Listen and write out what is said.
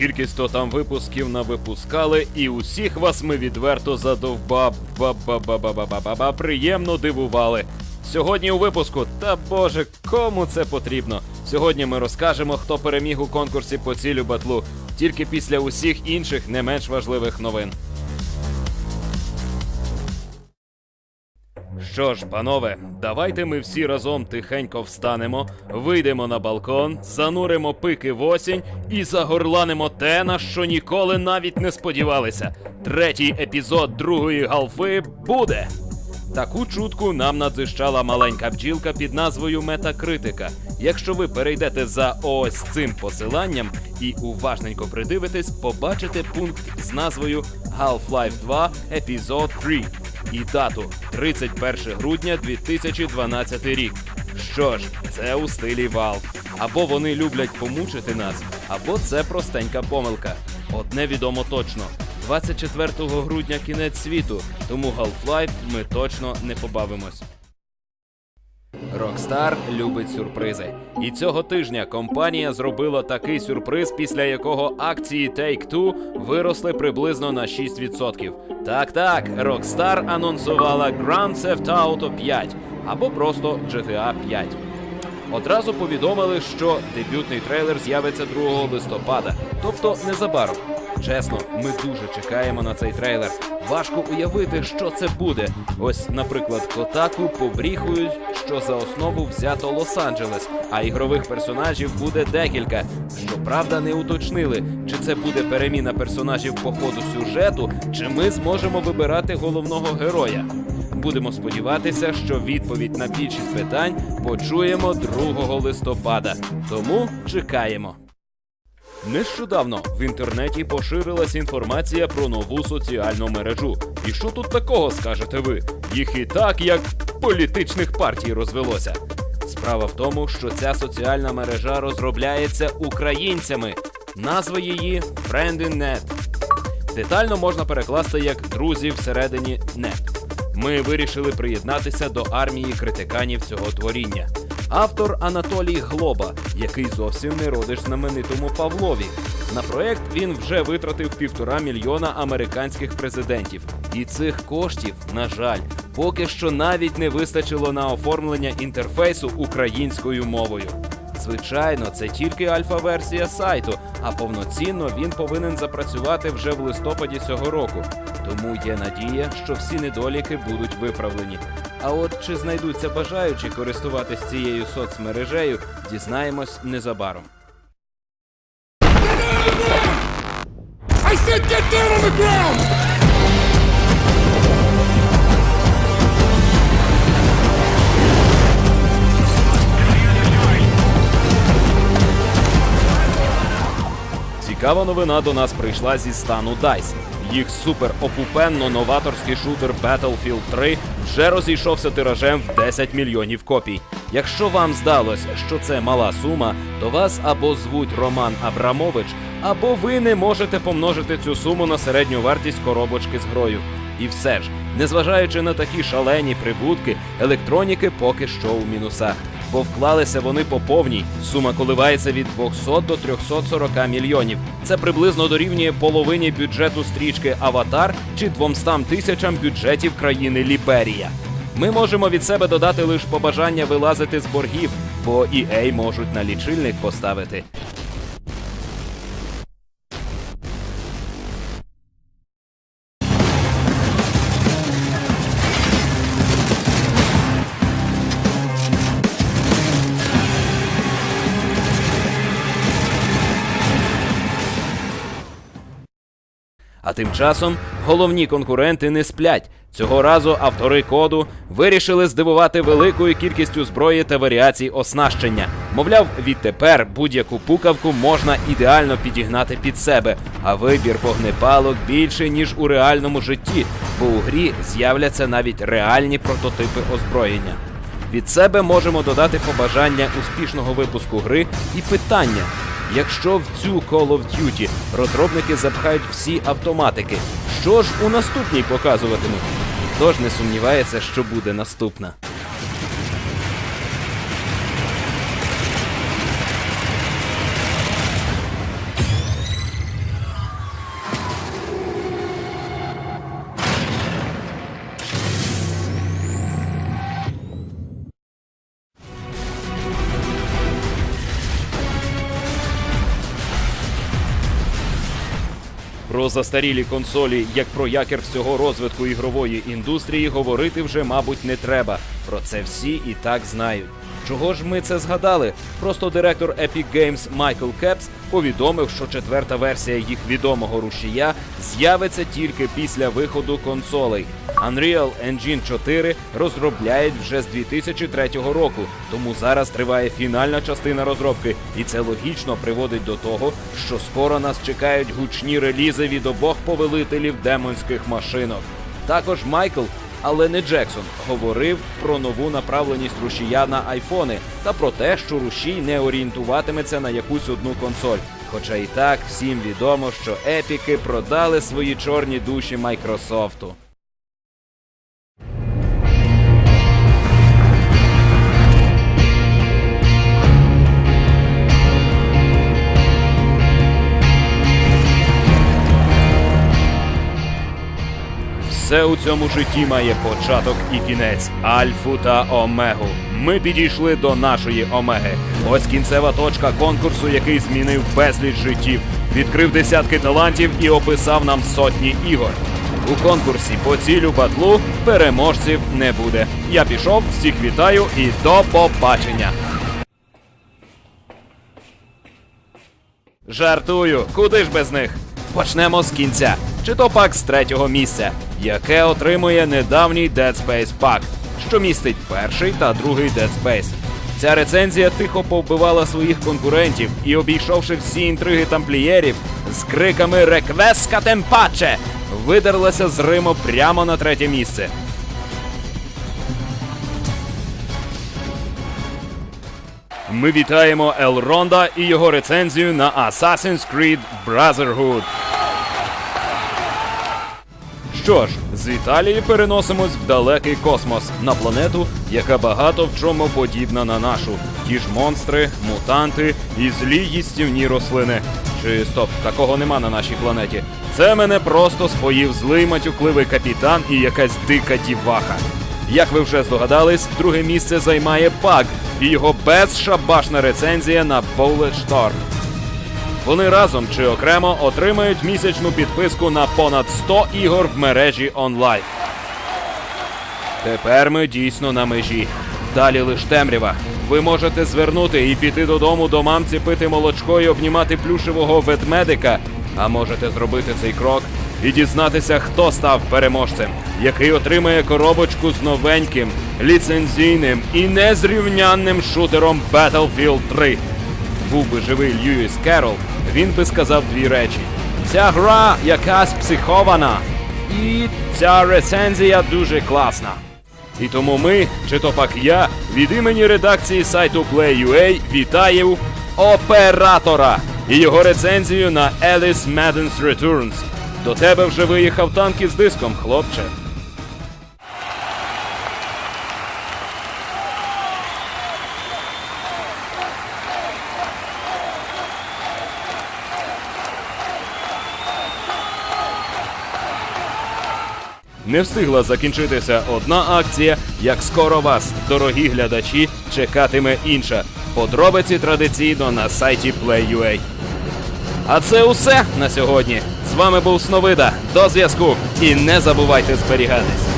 Скількись то там випусків навипускали, і усіх вас ми відверто задовба ба ба ба ба ба ба ба ба приємно дивували. Сьогодні у випуску, та боже, кому це потрібно? Сьогодні ми розкажемо, хто переміг у конкурсі по цілю батлу, тільки після усіх інших не менш важливих новин. Що ж, панове, давайте ми всі разом тихенько встанемо, вийдемо на балкон, зануримо пики в осінь і загорланимо те, на що ніколи навіть не сподівалися. Третій епізод другої галфи буде. Таку чутку нам надзищала маленька бджілка під назвою Метакритика. Якщо ви перейдете за ось цим посиланням і уважненько придивитесь, побачите пункт з назвою Half-Life 2 Епізод 3 і дату 31 грудня 2012 рік. Що ж, це у стилі вал. Або вони люблять помучити нас, або це простенька помилка. Одне відомо точно. 24 грудня кінець світу, тому Half-Life ми точно не побавимось. Rockstar любить сюрпризи. І цього тижня компанія зробила такий сюрприз, після якого акції Take-Two виросли приблизно на 6%. Так, так, Rockstar анонсувала Grand Theft Auto 5 або просто GTA 5. Одразу повідомили, що дебютний трейлер з'явиться 2 листопада, тобто незабаром. Чесно, ми дуже чекаємо на цей трейлер. Важко уявити, що це буде. Ось, наприклад, Котаку побріхують, що за основу взято Лос-Анджелес, а ігрових персонажів буде декілька. Щоправда, не уточнили, чи це буде переміна персонажів по ходу сюжету, чи ми зможемо вибирати головного героя. Будемо сподіватися, що відповідь на більшість питань почуємо 2 листопада. Тому чекаємо. Нещодавно в інтернеті поширилась інформація про нову соціальну мережу. І що тут такого скажете ви? Їх і так як політичних партій розвелося. Справа в тому, що ця соціальна мережа розробляється українцями. Назва її FriendInNet. Детально можна перекласти як друзі всередині нет. Ми вирішили приєднатися до армії критиканів цього творіння. Автор Анатолій Глоба, який зовсім не родиш знаменитому Павлові. На проект він вже витратив півтора мільйона американських президентів. І цих коштів, на жаль, поки що навіть не вистачило на оформлення інтерфейсу українською мовою. Звичайно, це тільки альфа-версія сайту, а повноцінно він повинен запрацювати вже в листопаді цього року. Тому є надія, що всі недоліки будуть виправлені. А от чи знайдуться бажаючі користуватись цією соцмережею, дізнаємось незабаром. I said get down on the ground! Цікава новина до нас прийшла зі стану DICE. Їх супер опупенно новаторський шутер Battlefield 3 вже розійшовся тиражем в 10 мільйонів копій. Якщо вам здалось, що це мала сума, то вас або звуть Роман Абрамович, або ви не можете помножити цю суму на середню вартість коробочки з грою. І все ж, незважаючи на такі шалені прибутки, електроніки поки що у мінусах. Бо вклалися вони по повній. Сума коливається від 200 до 340 мільйонів. Це приблизно дорівнює половині бюджету стрічки Аватар чи 200 тисячам бюджетів країни Ліберія. Ми можемо від себе додати лише побажання вилазити з боргів, бо EA можуть на лічильник поставити. А тим часом головні конкуренти не сплять. Цього разу автори коду вирішили здивувати великою кількістю зброї та варіацій оснащення. Мовляв, відтепер будь-яку пукавку можна ідеально підігнати під себе, а вибір вогнепалок більше ніж у реальному житті, бо у грі з'являться навіть реальні прототипи озброєння. Від себе можемо додати побажання успішного випуску гри і питання. Якщо в цю Call of Duty розробники запхають всі автоматики, що ж у наступній показуватимуть? Ніхто ж не сумнівається, що буде наступна. Про застарілі консолі, як про якір всього розвитку ігрової індустрії, говорити вже, мабуть, не треба. Про це всі і так знають. Чого ж ми це згадали? Просто директор Epic Games Майкл Кепс повідомив, що четверта версія їх відомого рушія з'явиться тільки після виходу консолей. Unreal Engine 4 розробляють вже з 2003 року, тому зараз триває фінальна частина розробки, і це логічно приводить до того, що скоро нас чекають гучні релізи від обох повелителів демонських машинок. Також Майкл але не Джексон говорив про нову направленість рушія на айфони та про те, що рушій не орієнтуватиметься на якусь одну консоль. Хоча і так всім відомо, що епіки продали свої чорні душі Майкрософту. Все у цьому житті має початок і кінець, альфу та омегу. Ми підійшли до нашої омеги. Ось кінцева точка конкурсу, який змінив безліч життів, відкрив десятки талантів і описав нам сотні ігор. У конкурсі по цілю батлу переможців не буде. Я пішов, всіх вітаю і до побачення. Жартую, куди ж без них? Почнемо з кінця, чи то пак з третього місця, яке отримує недавній Dead Space пак, що містить перший та другий Dead Space. Ця рецензія тихо повбивала своїх конкурентів і, обійшовши всі інтриги тамплієрів, з криками Реквеска темпаче видерлася з Риму прямо на третє місце. Ми вітаємо Елронда і його рецензію на Assassin's Creed Brotherhood. Що ж, з Італії переносимось в далекий космос на планету, яка багато в чому подібна на нашу. Ті ж монстри, мутанти і злі їстівні рослини. Чи стоп, такого нема на нашій планеті. Це мене просто споїв злий матюкливий капітан і якась дика діваха. Як ви вже здогадались, друге місце займає Паг і його безшабашна рецензія на Storm. Вони разом чи окремо отримають місячну підписку на понад 100 ігор в мережі онлайн. Тепер ми дійсно на межі. Далі лиш темрява. Ви можете звернути і піти додому до мамці пити молочко і обнімати плюшевого ведмедика. А можете зробити цей крок і дізнатися, хто став переможцем, який отримає коробочку з новеньким, ліцензійним і незрівнянним шутером Battlefield 3 був би живий Льюіс Керол, він би сказав дві речі: ця гра якась психована, і ця рецензія дуже класна. І тому ми, чи то пак я, від імені редакції сайту Play.ua вітаю оператора і його рецензію на Alice Madden's Returns. До тебе вже виїхав танк із диском, хлопче. Не встигла закінчитися одна акція, як скоро вас, дорогі глядачі, чекатиме інша. Подробиці традиційно на сайті Play.ua. А це усе на сьогодні. З вами був Сновида. До зв'язку. І не забувайте зберігатись.